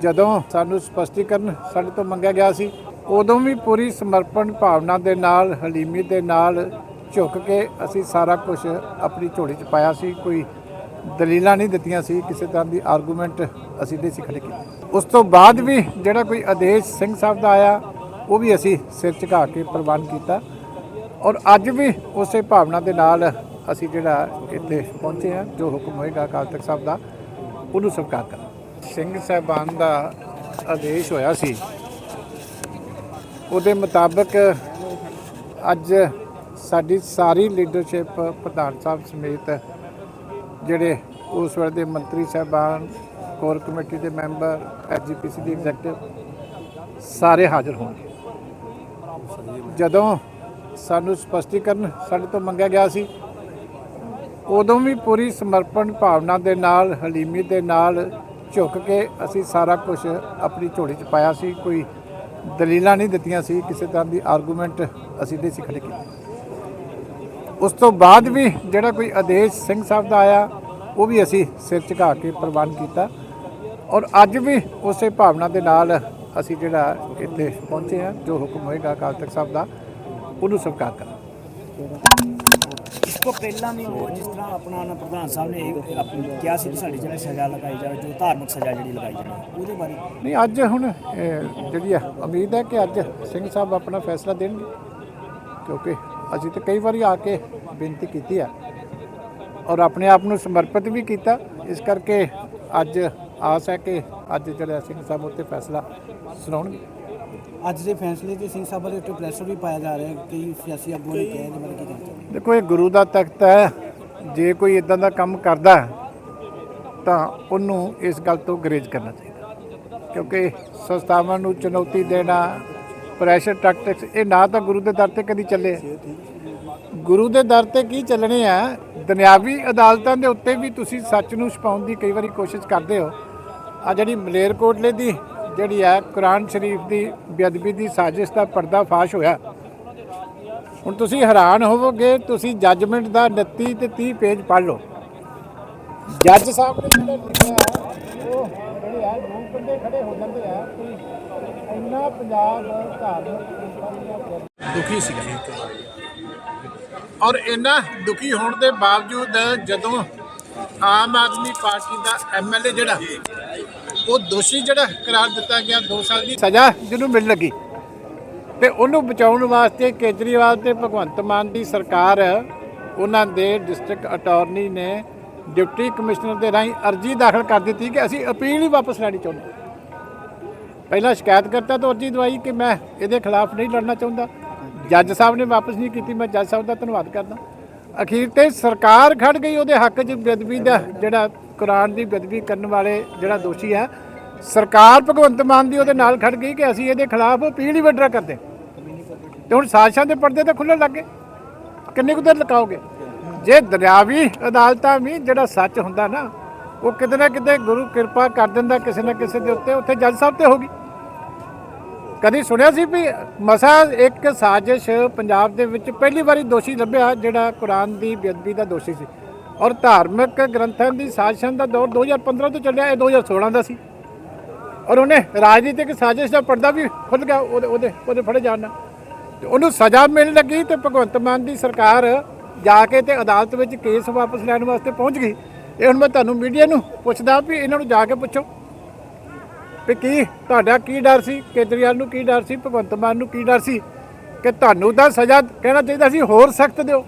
ਜਦੋਂ ਸਾਨੂੰ ਸਪਸ਼ਟੀਕਰਨ ਸਾਡੇ ਤੋਂ ਮੰਗਿਆ ਗਿਆ ਸੀ, ਉਦੋਂ ਵੀ ਪੂਰੀ ਸਮਰਪਣ ਭਾਵਨਾ ਦੇ ਨਾਲ, ਹਲੀਮੀ ਦੇ ਨਾਲ ਝੁੱਕ ਕੇ ਅਸੀਂ ਸਾਰਾ ਕੁਝ ਆਪਣੀ ਝੋਲੀ 'ਚ ਪਾਇਆ ਸੀ, ਕੋਈ ਦਲੀਲਾਂ ਨਹੀਂ ਦਿੱਤੀਆਂ ਸੀ, ਕਿਸੇ ਤਰ੍ਹਾਂ ਦੀ ਆਰਗੂਮੈਂਟ ਅਸੀਂ ਨਹੀਂ ਸੀ ਖੜੇ ਕੀਤੇ। ਉਸ ਤੋਂ ਬਾਅਦ ਵੀ ਜਿਹੜਾ ਕੋਈ ਆਦੇਸ਼ ਸਿੰਘ ਸਾਹਿਬ ਦਾ ਆਇਆ, ਉਹ ਵੀ ਅਸੀਂ ਸਿਰ ਝੁਕਾ ਕੇ ਪ੍ਰਵਾਨ ਕੀਤਾ। ਔਰ ਅੱਜ ਵੀ ਉਸੇ ਭਾਵਨਾ ਦੇ ਨਾਲ ਅਸੀਂ ਜਿਹੜਾ ਇੱਥੇ ਪਹੁੰਚੇ ਹਾਂ, ਜੋ ਹੁਕਮ ਹੋਏਗਾ ਅਕਾਲ ਤਖਤ ਸਾਹਿਬ ਦਾ, ਉਹਨੂੰ ਸਵੀਕਾਰ ਕਰਾਂ ਸਿੰਘ ਸਾਹਿਬਾਨ ਦਾ ਆਦੇਸ਼ ਹੋਇਆ ਸੀ। ਉਹਦੇ ਮੁਤਾਬਕ ਅੱਜ ਸਾਡੀ ਸਾਰੀ ਲੀਡਰਸ਼ਿਪ ਪ੍ਰਧਾਨ ਸਾਹਿਬ ਸਮੇਤ ਜਿਹੜੇ ਉਸ ਵੇਲੇ ਦੇ ਮੰਤਰੀ ਸਾਹਿਬਾਨ, ਕੋਰ ਕਮੇਟੀ ਦੇ ਮੈਂਬਰ ਐਸਜੀਪੀਸੀ ਦੀ ਐਗਜ਼ੈਕਟਿਵ ਸਾਰੇ ਹਾਜ਼ਰ ਹੋਣਗੇ। ਜਦੋਂ ਸਾਨੂੰ ਸਪਸ਼ਟੀਕਰਨ ਸਾਡੇ ਤੋਂ ਮੰਗਿਆ ਗਿਆ ਸੀ, ਉਦੋਂ ਵੀ ਪੂਰੀ ਸਮਰਪਣ ਭਾਵਨਾ ਦੇ ਨਾਲ, ਹਲੀਮੀ ਦੇ ਨਾਲ ਝੁੱਕ ਕੇ ਅਸੀਂ ਸਾਰਾ ਕੁਝ ਆਪਣੀ ਝੋਲੀ 'ਚ ਪਾਇਆ ਸੀ, ਕੋਈ ਦਲੀਲਾਂ ਨਹੀਂ ਦਿੱਤੀਆਂ ਸੀ, ਕਿਸੇ ਤਰ੍ਹਾਂ ਦੀ ਆਰਗੂਮੈਂਟ ਅਸੀਂ ਨਹੀਂ ਸੀ ਖੜੇ ਕੀਤੇ। ਉਸ ਤੋਂ ਬਾਅਦ ਵੀ ਜਿਹੜਾ ਕੋਈ ਆਦੇਸ਼ ਸਿੰਘ ਸਾਹਿਬ ਦਾ ਆਇਆ, ਉਹ ਵੀ ਅਸੀਂ ਸਿਰ ਝੁਕਾ ਕੇ ਪ੍ਰਵਾਨ ਕੀਤਾ ਔਰ ਅੱਜ ਵੀ ਉਸੇ ਭਾਵਨਾ ਦੇ ਨਾਲ ਅਸੀਂ ਜਿਹੜਾ ਇੱਥੇ ਪਹੁੰਚੇ ਹਾਂ, ਜੋ ਹੁਕਮ ਹੋਏਗਾ ਅਕਾਲ ਤਖਤ ਸਾਹਿਬ ਦਾ, ਉਹਨੂੰ ਸਵੀਕਾਰ ਕਰਾਂ ਇਸ ਪਹਿਲਾਂ ਵੀ ਉਹ ਜਿਸ ਤਰ੍ਹਾਂ ਆਪਣਾ ਨਾ ਪ੍ਰਧਾਨ ਸਾਹਿਬ ਨੇ ਇਹ ਆਪਣੀ ਕਿਹਾ ਸੀ ਕਿ ਸਾਡੀ ਜਿਹੜੀ ਸਜ਼ਾ ਲਗਾਈ ਜਾਵੇ ਜੋ ਧਾਰਮਿਕ ਸਜ਼ਾ ਜਿਹੜੀ ਲਗਾਈ ਜਾਵੇ ਉਹਦੇ ਬਾਰੇ ਨਹੀਂ ਅੱਜ ਹੁਣ ਅਹ, ਜਿਹੜੀ ਆ ਉਮੀਦ ਹੈ ਕਿ ਅੱਜ ਸਿੰਘ ਸਾਹਿਬ ਆਪਣਾ ਫੈਸਲਾ ਦੇਣਗੇ ਕਿਉਂਕਿ ਅਸੀਂ ਤਾਂ ਕਈ ਵਾਰੀ ਆ ਕੇ ਬੇਨਤੀ ਕੀਤੀ ਆ ਔਰ ਆਪਣੇ ਆਪ ਨੂੰ ਸਮਰਪਿਤ ਵੀ ਕੀਤਾ। ਇਸ ਕਰਕੇ ਅੱਜ ਆਸ ਹੈ ਕਿ ਅੱਜ ਜਿਹੜਾ ਸਿੰਘ ਸਾਹਿਬ ਉੱਤੇ ਫੈਸਲਾ ਸੁਣਾਉਣਗੇ। ਅੱਜ ਦੇ ਫੈਸਲੇ ਤੇ ਸਿੰਘ ਸਾਹਿਬ ਦੇ ਉੱਤੇ ਪ੍ਰੈਸ਼ਰ ਵੀ ਪਾਇਆ ਜਾ ਰਿਹਾ ਹੈ, ਕਈ ਸਿਆਸੀ ਆਗੂਆਂ ਨੇ ਕਿਹਾ ਇਹਦੇ ਬਾਰੇ ਕੀ ਕਹਿਣਾ ਚਾਹੁੰਦੇ? ਦੇਖੋ, ਇਹ ਗੁਰੂ ਦਾ ਤਖਤ ਹੈ। ਜੇ ਕੋਈ ਇਦਾਂ ਦਾ ਕੰਮ ਕਰਦਾ ਤਾਂ ਉਹਨੂੰ ਇਸ ਗੱਲ ਤੋਂ ਗਰੇਜ ਕਰਨਾ ਚਾਹੀਦਾ। ਕਿਉਂਕਿ ਸੰਸਥਾਵਾਂ ਨੂੰ ਚੁਣੌਤੀ ਦੇਣਾ ਪ੍ਰੈਸ਼ਰ ਟੈਕਟਿਕਸ ਇਹ ਨਾ ਤਾਂ ਗੁਰੂ ਦੇ ਦਰ ਤੇ ਕਦੀ ਚੱਲੇ। ਗੁਰੂ ਦੇ ਦਰ ਤੇ ਕੀ ਚੱਲਣੇ ਆ? ਦੁਨਿਆਵੀ ਅਦਾਲਤਾਂ ਦੇ ਉੱਤੇ ਵੀ ਤੁਸੀਂ ਸੱਚ ਨੂੰ ਛੁਪਾਉਣ ਦੀ ਕਈ ਵਾਰੀ ਕੋਸ਼ਿਸ਼ ਕਰਦੇ ਹੋ। ਆ ਜਿਹੜੀ ਮਲੇਰਕੋਟਲੇ ਦੀ ਜਿਹੜੀ ਹੈ ਕੁਰਾਨ ਸ਼ਰੀਫ ਦੀ ਬੇਅਦਬੀ ਦੀ ਸਾਜ਼ਿਸ਼ ਦਾ ਪਰਦਾ ਫਾਸ਼ ਹੋਇਆ। ਹੁਣ ਤੁਸੀਂ ਹੈਰਾਨ ਹੋਵੋਗੇ ਤੁਸੀਂ ਜੱਜਮੈਂਟ ਦਾ 29 ਤੇ 30 ਪੇਜ ਪੜ੍ਹ ਲਓ। ਜੱਜ ਸਾਹਿਬ ਨੇ ਜਿਹੜਾ ਲਿਖਿਆ ਹੈ, ਉਹ ਜਿਹੜੇ ਆ ਦੋ ਕੰਡੇ ਖੜੇ ਹੋ ਜਾਂਦੇ ਆ ਕਿ ਇੰਨਾ ਪੰਜਾਬ ਧਾਰਮਿਕ ਦੁਖੀ ਸੀਗਾ ਔਰ ਇੰਨਾ ਦੁਖੀ ਹੋਣ ਦੇ ਬਾਵਜੂਦ ਜਦੋਂ ਆਮ ਆਦਮੀ ਪਾਰਟੀ ਦਾ ਐਮਐਲਏ ਜਿਹੜਾ ਉਹ ਦੋਸ਼ੀ ਜਿਹੜਾ ਕਰਾਰ ਦਿੱਤਾ ਗਿਆ 2 ਸਾਲ ਦੀ ਸਜ਼ਾ ਜਿਹਨੂੰ ਮਿਲ ਲੱਗੀ। ਤੇ ਉਹਨੂੰ ਬਚਾਉਣ ਵਾਸਤੇ ਕੇਜਰੀਵਾਲ ਤੇ ਭਗਵੰਤ ਮਾਨ ਦੀ ਸਰਕਾਰ, ਉਹਨਾਂ ਦੇ ਡਿਸਟ੍ਰਿਕਟ ਅਟਾਰਨੀ ਨੇ ਡਿਪਟੀ ਕਮਿਸ਼ਨਰ ਦੇ ਰਾਹੀਂ ਅਰਜੀ ਦਾਖਲ ਕਰ ਦਿੱਤੀ ਕਿ ਅਸੀਂ ਅਪੀਲ ਹੀ ਵਾਪਸ ਲੈਣੀ ਚਾਹੁੰਦੇ ਪਹਿਲਾਂ ਸ਼ਿਕਾਇਤ ਕਰਤਾ ਤਾਂ ਅਰਜੀ ਦਵਾਈ ਕਿ ਮੈਂ ਇਹਦੇ ਖਿਲਾਫ ਨਹੀਂ ਲੜਨਾ ਚਾਹੁੰਦਾ। ਜੱਜ ਸਾਹਿਬ ਨੇ ਵਾਪਸ ਨਹੀਂ ਕੀਤੀ, ਮੈਂ ਜੱਜ ਸਾਹਿਬ ਦਾ ਧੰਨਵਾਦ ਕਰਦਾ। ਅਖੀਰ ਤੇ ਸਰਕਾਰ ਖੜ ਗਈ, ਉਹਦੇ ਹੱਕ 'ਚ ਬੇਅਦਬੀ ਦਾ ਜਿਹੜਾ ਕੁਰਾਨ ਦੀ ਬੇਅਦਬੀ ਕਰਨ ਵਾਲੇ ਜਿਹੜਾ ਦੋਸ਼ੀ ਹੈ ਸਰਕਾਰ ਭਗਵੰਤ ਮਾਨ ਦੀ ਉਹਦੇ ਨਾਲ ਖੜ ਗਈ ਕਿ ਅਸੀਂ ਇਹਦੇ ਖਿਲਾਫ ਅਪੀਲ ਹੀ ਵੱਡਾ ਕਰਦੇ। ਤੇ ਹੁਣ ਸਾਜ਼ਿਸ਼ਾਂ ਦੇ ਪਰਦੇ ਤਾਂ ਖੁੱਲ੍ਹਣ ਲੱਗੇ ਕਿੰਨੇ ਕੁ ਦੇਰ ਲਗਾਓਗੇ ਜੇ ਦਰਿਆਵੀ ਅਦਾਲਤਾਂ ਵੀ ਜਿਹੜਾ ਸੱਚ ਹੁੰਦਾ ਨਾ, ਉਹ ਕਿਤੇ ਨਾ ਕਿਤੇ ਗੁਰੂ ਕਿਰਪਾ ਕਰ ਦਿੰਦਾ ਕਿਸੇ ਨਾ ਕਿਸੇ ਦੇ ਉੱਤੇ, ਉੱਥੇ ਜੱਜ ਸਾਹਿਬ ਤੇ ਹੋਗੀ ਕਦੀ ਸੁਣਿਆ ਸੀ ਵੀ ਮਸਾ ਇੱਕ ਸਾਜ਼ਿਸ਼ ਪੰਜਾਬ ਦੇ ਵਿੱਚ ਪਹਿਲੀ ਵਾਰੀ ਦੋਸ਼ੀ ਲੱਭਿਆ ਜਿਹੜਾ ਕੁਰਾਨ ਦੀ ਬੇਅਦਬੀ ਦਾ ਦੋਸ਼ੀ ਸੀ? ਔਰ ਧਾਰਮਿਕ ਗ੍ਰੰਥਾਂ ਦੀ ਸਾਜ਼ਿਸ਼ਾਂ ਦਾ ਦੌਰ 2015 ਤੋਂ ਚੱਲਿਆ, ਇਹ 2016 ਦਾ ਸੀ। ਔਰ ਉਹਨੇ ਰਾਜਨੀਤਿਕ ਸਾਜ਼ਿਸ਼ ਦਾ ਪਰਦਾ ਵੀ ਖੁੱਲ ਗਿਆ, ਉਹਦੇ ਉਹਦੇ ਉਹਦੇ ਫੜੇ ਜਾਣ ਨਾਲ। ਤੇ ਉਹਨੂੰ ਸਜ਼ਾ ਮਿਲਣ ਲੱਗੀ ਤੇ ਭਗਵੰਤ ਮਾਨ ਦੀ ਸਰਕਾਰ ਜਾ ਕੇ ਤੇ ਅਦਾਲਤ ਵਿੱਚ ਕੇਸ ਵਾਪਸ ਲੈਣ ਵਾਸਤੇ ਪਹੁੰਚ ਗਈ। ਇਹ ਹੁਣ ਮੈਂ ਤੁਹਾਨੂੰ ਮੀਡੀਆ ਨੂੰ ਪੁੱਛਦਾ ਵੀ ਇਹਨਾਂ ਨੂੰ ਜਾ ਕੇ ਪੁੱਛੋ ਵੀ ਕੀ ਤੁਹਾਡਾ ਕੀ ਡਰ ਸੀ, ਕੇਜਰੀਵਾਲ ਨੂੰ ਕੀ ਡਰ ਸੀ, ਭਗਵੰਤ ਮਾਨ ਨੂੰ ਕੀ ਡਰ ਸੀ ਕਿ ਤੁਹਾਨੂੰ ਤਾਂ ਸਜ਼ਾ ਕਹਿਣਾ ਚਾਹੀਦਾ ਸੀ, ਹੋਰ ਸਖਤ ਦਿਓ।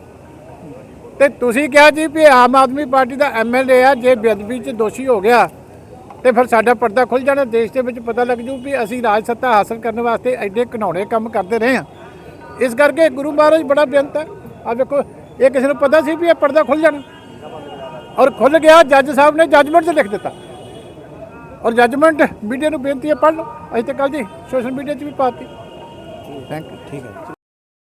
ਤੇ ਤੁਸੀਂ ਕਿਹਾ ਜੀ ਵੀ ਆਮ ਆਦਮੀ ਪਾਰਟੀ ਦਾ ਐਮਐਲਏ ਆ, ਜੇ ਬੇਅਦਬੀ 'ਚ ਦੋਸ਼ੀ ਹੋ ਗਿਆ, ਤੇ ਫਿਰ ਸਾਡਾ ਪਰਦਾ ਖੁੱਲ ਜਾਣਾ, ਦੇਸ਼ ਦੇ ਵਿੱਚ ਪਤਾ ਲੱਗ ਜੂ ਵੀ ਅਸੀਂ ਰਾਜ ਸੱਤਾ ਹਾਸਲ ਕਰਨ ਵਾਸਤੇ ਐਡੇ ਘਿਨਾਉਣੇ ਕੰਮ ਕਰਦੇ ਰਹੇ ਹਾਂ। ਇਸ ਕਰਕੇ ਗੁਰੂ ਮਹਾਰਾਜ ਬੜਾ ਬੇਅੰਤ ਹੈ। ਆ ਵੇਖੋ, ਇਹ ਕਿਸੇ ਨੂੰ ਪਤਾ ਸੀ ਵੀ ਇਹ ਪਰਦਾ ਖੁੱਲ ਜਾਣਾ। ਔਰ ਖੁੱਲ ਗਿਆ, ਜੱਜ ਸਾਹਿਬ ਨੇ ਜੱਜਮੈਂਟ 'ਚ ਲਿਖ ਦਿੱਤਾ। ਔਰ ਜੱਜਮੈਂਟ ਮੀਡੀਆ ਨੂੰ ਬੇਨਤੀ ਹੈ, ਪੜ੍ਹ ਲਓ। ਅਸੀਂ ਤਾਂ ਕੱਲ ਜੀ ਸੋਸ਼ਲ ਮੀਡੀਆ 'ਚ ਵੀ ਪਾਤੀ ਥੈਂਕ ਯੂ ਠੀਕ ਹੈ।